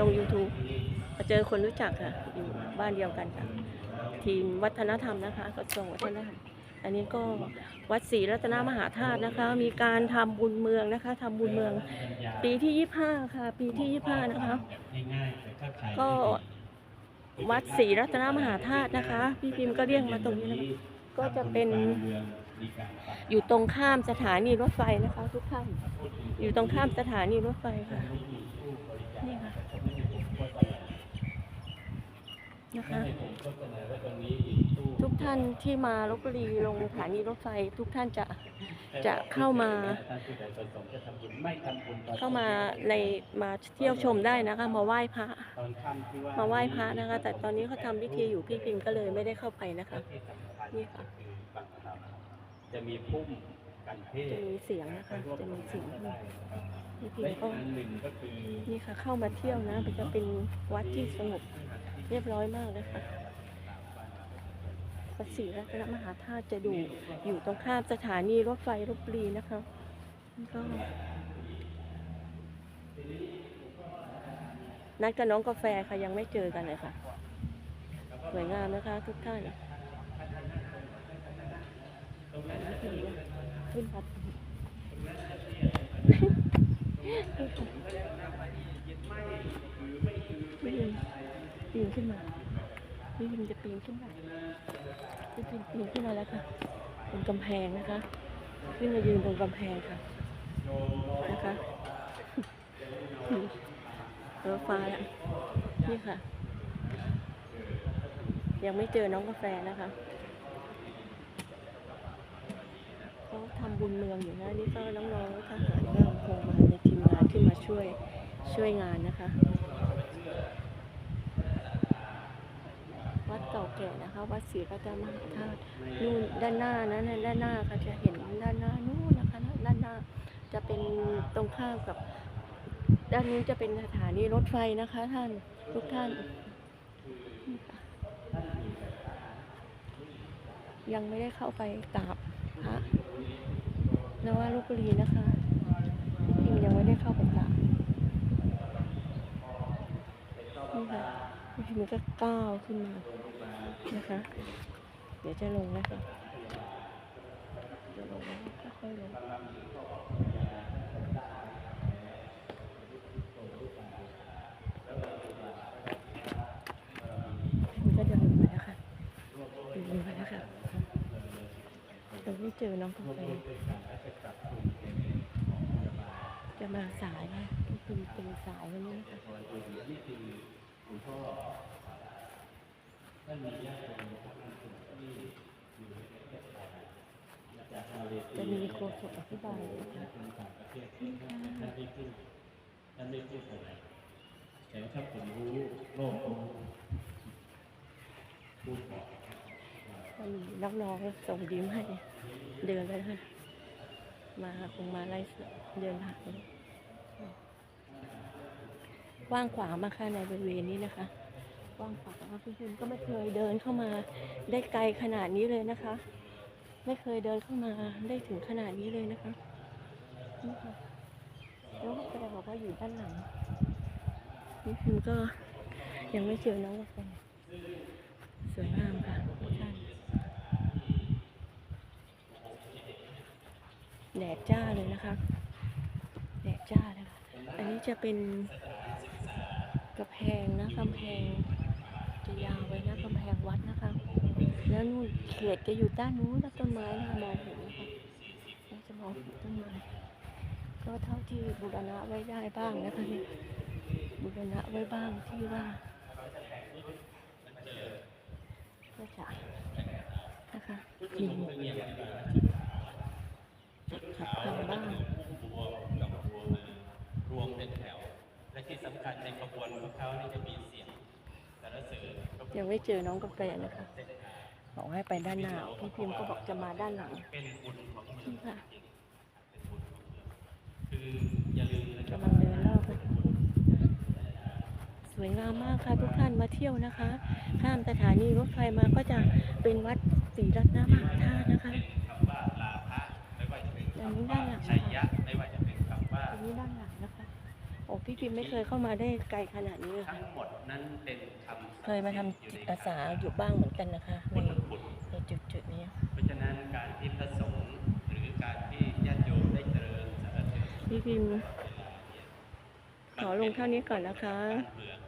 ตรง YouTube มาเจอคนรู้จักค่ะอยู่บ้านเดียวกันค่ะ ทีมวัฒนธรรมนะคะกระทรวงวัฒนธรรม อันนี้ก็วัดศรีรัตนมหาธาตุนะคะ มีการทำบุญเมืองนะคะทำบุญเมือง ปีที่25ค่ะ ปีที่25นะคะ ก็วัดศรีรัตนมหาธาตุนะคะ พี่พิมพ์ก็เรียกมาตรงนี้นะคะก็จะเป็นอยู่ตรงข้ามสถานีรถไฟนะคะ ทุกท่านอยู่ตรงข้ามสถานีรถไฟค่ะ นี่ค่ะ นะคะ ทุกท่านที่มาลบบุรีลงสถานีรถไฟทุกท่านจะจะเข้ามาเข้ามาในมาเที่ยวชมได้นะคะ มาไหว้พระ มาไหว้พระนะคะ แต่ตอนนี้เขาทำพิธีอยู่พี่พิมพ์ก็เลยไม่ได้เข้าไปนะคะนี่ค่ะจะมีพุ่มกันเพศจะมีเสียงนะคะจะมีเสียงพี่พิมและพ์อีกก็อันหนึ่งก็คือนี่ค่ะเข้ามาเที่ยวนะมันจะเป็นวัดที่สงบ เรียบร้อยมากนะคะวัดศรีรัตนมหาธาตุจะดูอยู่ตรงข้ามสถานีรถไฟลบบุรีนะคะก็นัดกับน้องกาแฟค่ะยังไม่เจอกันเลยค่ะ สวยงามนะคะทุกท่านขึ้นพัด ขึ้นมาพี่พิมจะปีนขึ้นมาพี่พิมปีนขึ้นมาแล้วค่ะบนกำแพงนะคะขึ้นมายืนตรงกำแพงค่ะนะคะรถฟ้าแล้วนี่ค่ะ ยังไม่เจอน้องกาแฟนะคะเขาทำบุญเมืองอยู่นะนี่ก็น้องๆทหารก็คงมาในทีมงานที่มาช่วยช่วยงานนะคะ วัดเก่าแก่นะคะวัดศรีรัตนมหาธาตุนู่นด้านหน้านะนั่นด้านหน้าค่ะจะเห็นด้านหน้านู่นนะคะด้านหน้าจะเป็นตรงข้ามกับ ด้านนู้นจะเป็นสถานีรถไฟนะคะ ท่านทุกท่านยังไม่ได้เข้าไปกราบพระนวาลพบุรีนะคะพิมยังไม่ได้เข้าไปกราบนี่ค่ะพี่พิมก็ก้าวขึ้นมา นะคะ เดี๋ยวจะลงแล้วค่ะจะลงค่อยๆลงพิมก็เดินมาแล้วค่ะเดินมาแล้วค่ะเราไม่เจอน้องกาแฟจะมาสายนะพี่พิมเป็นสายวันนี้นะคะ ท่านมีญาติโยมท่านที่อยู่ในประเทศไทยจากมาเลเซียจะมีโคศกอธิบายนะคะคนต่างประเทศท่านไม่พูดท่านไม่พูดอะไรแต่ว่าถ้าผมรู้โลกรู้พูดบอกก็มีน้องส่งยิ้มให้ เดินไปค่ะมาคงมาไล่เดินผ่านกว้างขวางมากค่ะในบริเวณนี้นะคะ กว้างขวางมากพี่พิมก็ไม่เคยเดินเข้ามาได้ไกลขนาดนี้เลยนะคะ ไม่เคยเดินเข้ามาได้ถึงขนาดนี้เลยนะคะนี่ค่ะแล้วกาแฟบอกว่าอยู่ด้านหลังพี่พิมก็ยังไม่เจอน้องกาแฟสวยงามค่ะท่านแดดจ้าเลยนะคะแดดจ้าเลยค่ะอันนี้จะเป็นกระแพงนะกำแพง ยาวไว้นะกำแพงวัดนะคะ แล้วนู่นเขตจะอยู่ด้านนู้นนะต้นไม้นะคะมองเห็นนะคะเราจะมองเห็นต้นไม้ก็เท่าที่บูรณะไว้ได้บ้างนะคะเนี่ยบูรณะไว้บ้างที่ว่าก็จะนะคะมีขัดพังบ้างบัวกับบัวมารวมเป็นแถว และที่สำคัญในขบวนของเขานี่จะมีเสียงสรรเสริญ ยังไม่เจอน้องกาแฟนะคะบอกให้ไปด้านหน้าพี่พิมพ์ก็บอกจะมาด้านหลังค่ะกำลังเดินรอบสวยงามมากค่ะทุกท่านมาเที่ยวนะคะข้ามสถานีรถไฟมาก็จะเป็นวัดศรีรัตนมหาธาตุนะคะคำว่าลาภะไม่ว่าจะเป็นอันนี้คำด้าว่านหลังชัยค่ะยะไม่ว่าจะเป็นคำว่าอันนี้ด้านหลังนะ พี่พิมไม่เคยเข้ามาได้ไกลขนาดนี้เลยทั้ค่ะงหมดนั้นเป็นคำเคยมาทำจิตอาสาอยู่บ้างเหมือนกันนะคะในพุทธคุณในจุดจุดๆนี้ เพราะฉะนั้นการที่พระสงฆ์หรือการที่ญาติโยมได้เจริญสารเสริญพี่พิมขอลงเท่านี้ก่อนนะคะ การเมือง